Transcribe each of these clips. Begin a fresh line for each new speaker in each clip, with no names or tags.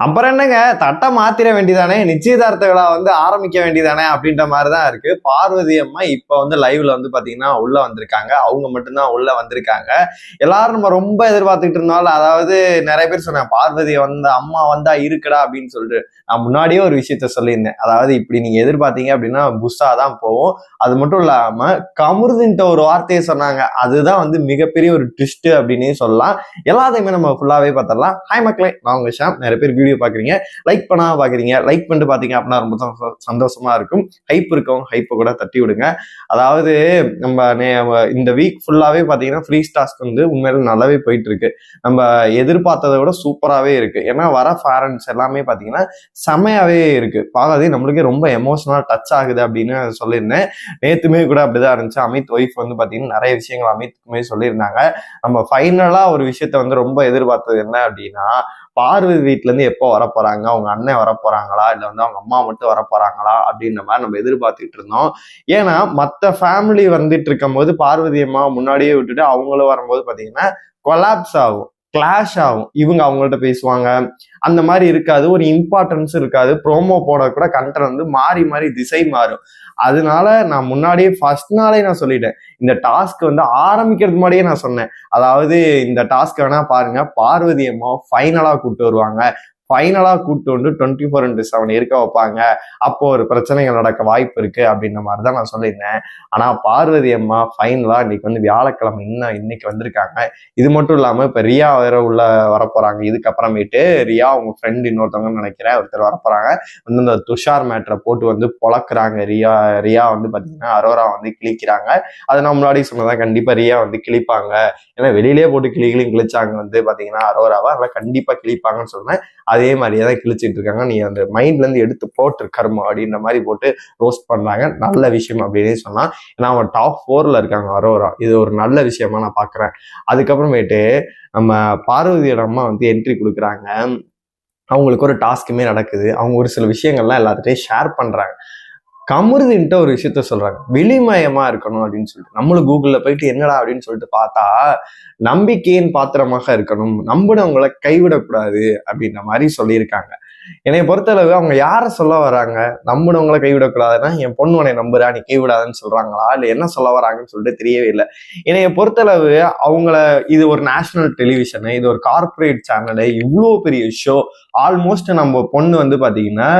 அப்புறம் என்னங்க? தட்டை மாத்திர வேண்டியதானே? நிச்சயதார்த்த விழா வந்து ஆரம்பிக்க வேண்டியதானே? அப்படின்ற மாதிரி தான் இருக்கு. பார்வதி அம்மா இப்ப வந்து லைவ்ல வந்து பாத்தீங்கன்னா உள்ள வந்திருக்காங்க. அவங்க மட்டும்தான் உள்ள வந்திருக்காங்க. எல்லாரும் நம்ம ரொம்ப எதிர்பார்த்துக்கிட்டு இருந்தாலும் அதாவது நிறைய பேர் சொன்னாங்க பார்வதி வந்த அம்மா வந்தா இருக்குடா அப்படின்னு சொல்லிட்டு. நான் முன்னாடியே ஒரு விஷயத்த சொல்லியிருந்தேன். அதாவது இப்படி நீங்க எதிர்பார்த்தீங்க அப்படின்னா புஷா தான் போவோம். அது மட்டும் இல்லாம கமுருதுன்ட்ட ஒரு வார்த்தையை சொன்னாங்க. அதுதான் வந்து மிகப்பெரிய ஒரு ட்விஸ்ட் அப்படின்னே சொல்லலாம். எல்லாத்தையுமே நம்ம ஃபுல்லாவே பார்த்துடலாம். ஹாய் மக்களே நான் உங்க ஷாம். நிறைய பேர் வீடியோ பார்க்குறீங்க லைக் பண்ணாம பார்க்குறீங்க லைக் பண்ணிட்டு பார்த்தீங்க அப்படின்னா ரொம்ப சந்தோஷமாக இருக்கும். ஹைப் இருக்கும் ஹைப்பை கூட தட்டி விடுங்க. அதாவது நம்ம நே- இந்த வீக் ஃபுல்லாகவே பார்த்தீங்கன்னா ஃப்ரீ ஸ்டாஸ்க் வந்து உண்மையில நல்லாவே போயிட்டு இருக்கு நம்ம எதிர்பார்த்ததை விட சூப்பராகவே இருக்கு. ஏன்னா வர ஃபேரண்ட்ஸ் எல்லாமே பார்த்தீங்கன்னா செமையாகவே இருக்கு. பார்க்கறதே நம்மளுக்கே ரொம்ப எமோஷனலாக டச் ஆகுது அப்படின்னு சொல்லியிருந்தேன். நேத்துமே கூட அப்படிதான் இருந்துச்சு. அமித் ஒய்ஃப் வந்து பார்த்தீங்கன்னா நிறைய விஷயங்கள் அமித்துக்குமே சொல்லியிருந்தாங்க. நம்ம ஃபைனலாக ஒரு விஷயத்த வந்து ரொம்ப எதிர்பார்த்தது என்ன அப்படின்னா பார்வதி வீட்டிலேருந்து இருந்து எப்போ வரப்போறாங்க? அவங்க அண்ணன் வர இல்லை வந்து அவங்க அம்மா மட்டும் வரப்போறாங்களா? அப்படின்ற மாதிரி நம்ம எதிர்பார்த்துட்டு இருந்தோம். ஏன்னா மற்ற ஃபேமிலி வந்துட்டு இருக்கும்போது பார்வதி அம்மா முன்னாடியே விட்டுட்டு அவங்களும் வரும்போது பார்த்தீங்கன்னா கொலாப்ஸ் ஆகும் கிளாஷ் ஆகும். இவங்க அவங்கள்ட்ட பேசுவாங்க. அந்த மாதிரி இருக்காது. ஒரு இம்பார்ட்டன்ஸ் இருக்காது. ப்ரோமோ போட கூட கண்டென்ட் வந்து மாறி மாறி திசை மாறும். அதனால நான் முன்னாடியே ஃபர்ஸ்ட் நாளே நான் சொல்லிட்டேன். இந்த டாஸ்க் வந்து ஆரம்பிக்கிறதுக்கு முன்னாடியே நான் சொன்னேன். அதாவது இந்த டாஸ்க் வேணா பாருங்க. பார்வதி அம்மா ஃபைனலா கூப்பிட்டு வருவாங்க. ஃபைனலாக கூப்பிட்டு வந்து டுவெண்ட்டி ஃபோர் இன்ட்டு செவன் இருக்க வைப்பாங்க. அப்போ ஒரு பிரச்சனைகள் நடக்க வாய்ப்பு இருக்கு அப்படின்ற மாதிரி தான் நான் சொல்லியிருந்தேன். ஆனால் பார்வதி அம்மா ஃபைனலாக இன்னைக்கு வந்து வியாழக்கிழமை இன்னும் இன்னைக்கு வந்திருக்காங்க. இது மட்டும் இல்லாமல் இப்போ ரியா வேற உள்ள வரப்போறாங்க. இதுக்கப்புறமேட்டு ரியா அவங்க ஃப்ரெண்ட் இன்னொருத்தவங்கன்னு நினைக்கிறேன் ஒருத்தர் வரப்போறாங்க. வந்து இந்த துஷார் மேட்ரை போட்டு வந்து பொழக்குறாங்க. ரியா ரியா வந்து பார்த்தீங்கன்னா அரோரா வந்து கிழிக்கிறாங்க. அதை நான் முன்னாடி சொன்னதான் கண்டிப்பாக ரியா வந்து கிழிப்பாங்க. ஏன்னா வெளியிலேயே போட்டு கிளி கிளி கிழிச்சாங்க வந்து பார்த்தீங்கன்னா அரோராவை. அதெல்லாம் கண்டிப்பாக கிழிப்பாங்கன்னு சொன்னேன். அது அதே மாதிரியே தான் கிழிச்சிட்டு இருக்காங்க. நீ அந்த மைண்ட்லேருந்து எடுத்து போட்டு கர்மம் அப்படின்ற மாதிரி போட்டு ரோஸ்ட் பண்றாங்க. நல்ல விஷயம் அப்படின்னே சொன்னால் ஏன்னா அவன் டாப் ஃபோரில் இருக்காங்க அரோரா. இது ஒரு நல்ல விஷயமா நான் பார்க்குறேன் அதுக்கப்புறமேட்டு நம்ம பார்வதியோட அம்மா வந்து என்ட்ரி கொடுக்குறாங்க. அவங்களுக்கு ஒரு டாஸ்க்குமே நடக்குது. அவங்க ஒரு சில விஷயங்கள்லாம் எல்லாத்துட்டையும் ஷேர் பண்ணுறாங்க கமுருதுன்ட்டு ஒரு விஷயத்த சொல்றாங்க. வெளிமயமா இருக்கணும் அப்படின்னு சொல்லிட்டு. நம்மளும் கூகுளில் போயிட்டு என்னடா அப்படின்னு சொல்லிட்டு பார்த்தா நம்பிக்கையின் பாத்திரமாக இருக்கணும். நம்பினவங்களை கைவிடக்கூடாது அப்படின்ற மாதிரி சொல்லியிருக்காங்க. என்னைய பொறுத்தளவு அவங்க யாரை சொல்ல வராங்க? நம்பினவங்களை கைவிடக்கூடாதுன்னா என் பொண்ணு உன்னை நம்புறா நீ கைவிடாதுன்னு சொல்றாங்களா? இல்லை என்ன சொல்ல வராங்கன்னு சொல்லிட்டு தெரியவே இல்லை. என்னைய பொறுத்தளவு அவங்கள இது ஒரு நேஷனல் டெலிவிஷனு இது ஒரு கார்ப்பரேட் சேனலு இவ்வளோ பெரிய ஷோ ஆல்மோஸ்ட் நம்ம பொண்ணு வந்து பாத்தீங்கன்னா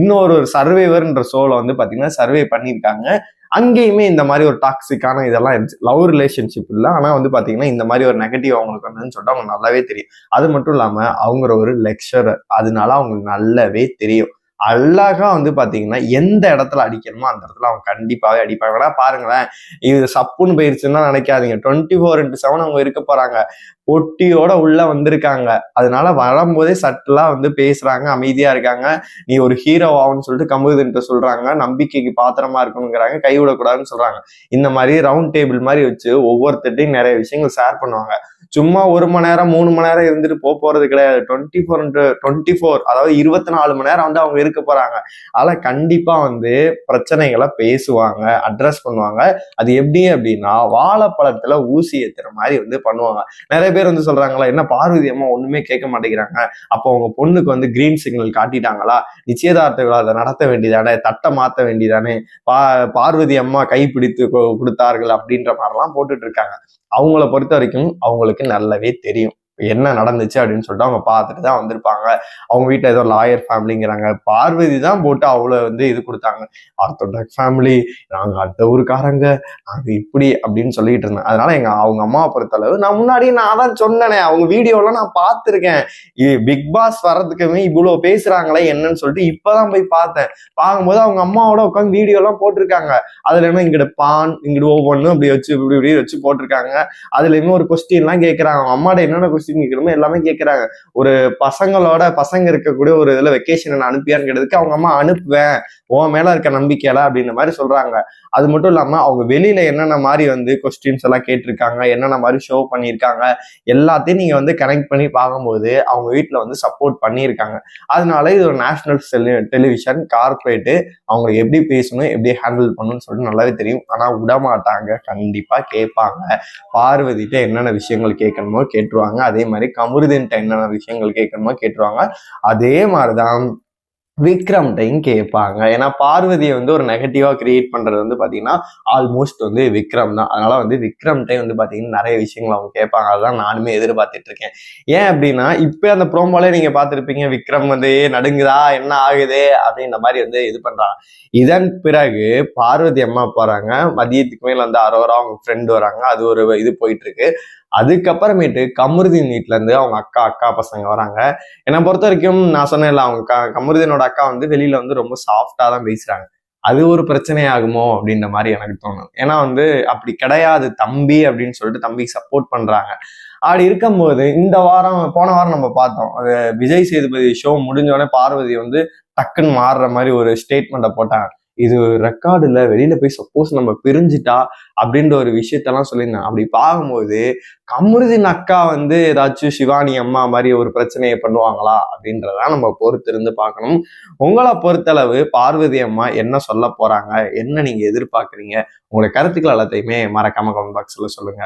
இன்னொரு ஒரு சர்வேவர்ன்ற ஷோவில் வந்து பாத்தீங்கன்னா சர்வே பண்ணியிருக்காங்க. அங்கேயுமே இந்த மாதிரி ஒரு டாக்ஸிக்கான இதெல்லாம் இருந்துச்சு. லவ் ரிலேஷன்ஷிப் இல்லை. ஆனா வந்து பாத்தீங்கன்னா இந்த மாதிரி ஒரு நெகட்டிவ் அவங்களுக்கு வந்ததுன்னு சொல்லிட்டு அவங்க நல்லாவே தெரியும். அது மட்டும் இல்லாம அவங்க ஒரு லெக்சரர் அதனால அவங்களுக்கு நல்லாவே தெரியும். அழகா வந்து பாத்தீங்கன்னா எந்த இடத்துல அடிக்கணுமோ அந்த இடத்துல அவங்க கண்டிப்பாவே அடிப்பாங்க. பாருங்களேன். இது சப்புன்னு போயிருச்சுன்னா நினைக்காதீங்க. டுவெண்ட்டி ஃபோர் இன்ட்டு செவன் அவங்க இருக்க போறாங்க. பொட்டியோட உள்ள வந்திருக்காங்க. அதனால வரும்போதே சட்டலா வந்து பேசுறாங்க. அமைதியா இருக்காங்க. நீ ஒரு ஹீரோ ஆகும்னு சொல்லிட்டு கமுதுன்ட்டு சொல்றாங்க. நம்பிக்கைக்கு பாத்திரமா இருக்கணுங்கிறாங்க. கைவிடக்கூடாதுன்னு சொல்றாங்க. இந்த மாதிரி ரவுண்ட் டேபிள் மாதிரி வச்சு ஒவ்வொருத்தட்டையும் நிறைய விஷயங்கள் ஷேர் பண்ணுவாங்க. சும்மா ஒரு மணி நேரம் மூணு மணி நேரம் இருந்துட்டு போக போறது கிடையாது. டுவெண்ட்டி ஃபோர் டுவெண்ட்டி ஃபோர் அதாவது இருபத்தி நாலு மணி நேரம் வந்து அவங்க இருக்க போறாங்க. அதனால கண்டிப்பா வந்து பிரச்சனைகளை பேசுவாங்க அட்ரஸ் பண்ணுவாங்க. அது எப்படி அப்படின்னா வாழைப்பழத்துல ஊசி ஏத்துற மாதிரி வந்து பண்ணுவாங்க. நிறைய பேர் வந்து சொல்றாங்களா என்ன பார்வதி அம்மா ஒண்ணுமே கேட்க மாட்டேங்கிறாங்க. அப்போ உங்க பொண்ணுக்கு வந்து கிரீன் சிக்னல் காட்டிட்டாங்களா? நிச்சயதார்த்த விழா அதை நடத்த வேண்டியதானே? தட்டை மாத்த வேண்டியதானே? பா பார்வதி அம்மா கைப்பிடித்து கொ- கொடுத்தார்கள் அப்படின்ற மாதிரிலாம் போட்டுட்டு இருக்காங்க. அவங்கள பொறுத்த வரைக்கும் அவங்களுக்கு நல்லாவே தெரியும். என்ன நடந்துச்சு அப்படின்னு சொல்லிட்டு அவங்க பார்த்துட்டு தான் வந்திருப்பாங்க. அவங்க வீட்டில் ஏதோ லாயர் ஃபேமிலிங்கிறாங்க பார்வதி தான் போட்டு அவ்வளோ வந்து இது கொடுத்தாங்க. ஆர்த்தோடாக்ஸ் ஃபேமிலி நாங்கள் அடுத்த ஊருக்காரங்க நாங்கள் இப்படி அப்படின்னு சொல்லிட்டு இருந்தேன். அதனால எங்கள் அவங்க அம்மாவை பொறுத்தளவு நான் முன்னாடி நான் தான் சொன்னேனே. அவங்க வீடியோலாம் நான் பார்த்துருக்கேன். பிக் பாஸ் வர்றதுக்குமே இவ்வளோ பேசுகிறாங்களே என்னன்னு சொல்லிட்டு இப்பதான் போய் பார்த்தேன். பார்க்கும்போது அவங்க அம்மாவோட உட்காந்து வீடியோலாம் போட்டிருக்காங்க. அதில் என்ன இங்கிட்ட பான் இங்கிட்டு ஒவ்வொன்றும் அப்படி வச்சு இப்படி இப்படி வச்சு போட்டிருக்காங்க. அதுலேயுமே ஒரு கொஸ்டின்லாம் கேட்குறாங்க அவங்க அம்மாட்ட என்னென்ன கொஸ்டின் கேட்கணுமோ எல்லாமே கேட்குறாங்க ஒரு பசங்களோட பசங்க இருக்கக்கூடிய ஒரு இதில் வெக்கேஷன் நான் அனுப்பியான்னு கேட்டதுக்கு அவங்க அம்மா அனுப்புவேன். உன் மேலே இருக்க நம்பிக்கையில அப்படின்ற மாதிரி சொல்கிறாங்க அது மட்டும் இல்லாமல் அவங்க வெளியில் என்னென்ன மாதிரி வந்து கொஸ்டின்ஸ் எல்லாம் கேட்டிருக்காங்க என்னென்ன மாதிரி ஷோ பண்ணியிருக்காங்க எல்லாத்தையும் நீங்கள் வந்து கனெக்ட் பண்ணி பார்க்கும்போது அவங்க வீட்டில் வந்து சப்போர்ட் பண்ணியிருக்காங்க. அதனால இது ஒரு நேஷனல் டெலிவிஷன் கார்பரேட்டு அவங்க எப்படி பேசணும் எப்படி ஹேண்டில் பண்ணணும்னு சொல்லிட்டு நல்லாவே தெரியும். ஆனால் விட மாட்டாங்க கண்டிப்பாக கேட்பாங்க. பார்வதிட்ட என்னென்ன விஷயங்கள் கேட்கணுமோ கேட்டுருவாங்க. அது அதே மாதிரி கமருதீன்ட்ட என்னென்ன விஷயங்கள் கேட்கணுமோ கேட்டுருவாங்க. அதே மாதிரிதான் விக்ரம்டையும் கேட்பாங்க. ஏன்னா பார்வதியை வந்து ஒரு நெகட்டிவா கிரியேட் பண்றது வந்து பாத்தீங்கன்னா ஆல்மோஸ்ட் வந்து விக்ரம் தான். அதனால வந்து விக்ரம்டையும் வந்து பாத்தீங்கன்னா நிறைய விஷயங்கள் அவங்க கேட்பாங்க. அதான் நானுமே எதிர்பார்த்துட்டு இருக்கேன். ஏன் அப்படின்னா இப்ப அந்த ப்ரோமோலே நீங்க பார்த்துருப்பீங்க விக்ரம் வந்து நடுங்குதா? என்ன ஆகுது? அப்படின்ற மாதிரி வந்து இது பண்றாங்க. இதன் பிறகு பார்வதி அம்மா போறாங்க. மதியத்துக்கு மேல வந்து அரோரா அவங்க ஃப்ரெண்டு வராங்க. அது ஒரு இது போயிட்டு இருக்கு. அதுக்கப்புறமேட்டு கமருதீன் வீட்டிலேருந்து அவங்க அக்கா அக்கா பசங்க வராங்க. என்னை பொறுத்த வரைக்கும் நான் சொன்னேன்ல அவங்க க- கமருதீனோட அக்கா வந்து வெளியில் வந்து ரொம்ப சாஃப்டாக தான் பேசுகிறாங்க அது ஒரு பிரச்சனையாகுமோ அப்படின்ற மாதிரி எனக்கு தோணும் ஏன்னா வந்து அப்படி கிடையாது தம்பி அப்படின்னு சொல்லிட்டு தம்பிக்கு சப்போர்ட் பண்ணுறாங்க அப்படி இருக்கும்போது இந்த வாரம் போன வாரம் நம்ம பார்த்தோம். அது விஜய் சேதுபதி ஷோ முடிஞ்சோடனே பார்வதி வந்து டக்குன்னு மாறுற மாதிரி ஒரு ஸ்டேட்மெண்ட்டை போட்டாங்க. இது ரெக்கார்டு வெளியில் வெளியில போய் சப்போஸ் நம்ம பிரிஞ்சுட்டா அப்படின்ற ஒரு விஷயத்தெல்லாம் சொல்லியிருந்தேன். அப்படி பார்க்கும்போது கமருதின் அக்கா வந்து ஏதாச்சும் சிவானி அம்மா மாதிரி ஒரு பிரச்சனையை பண்ணுவாங்களா அப்படின்றத நம்ம பொறுத்து இருந்து பார்க்கணும். உங்களை பொறுத்தளவு பார்வதி அம்மா என்ன சொல்ல போறாங்க என்ன நீங்க எதிர்பார்க்குறீங்க? உங்களுடைய கருத்துக்கள் எல்லாத்தையுமே மறக்காம கமெண்ட் பாக்ஸ்ல சொல்லுங்க.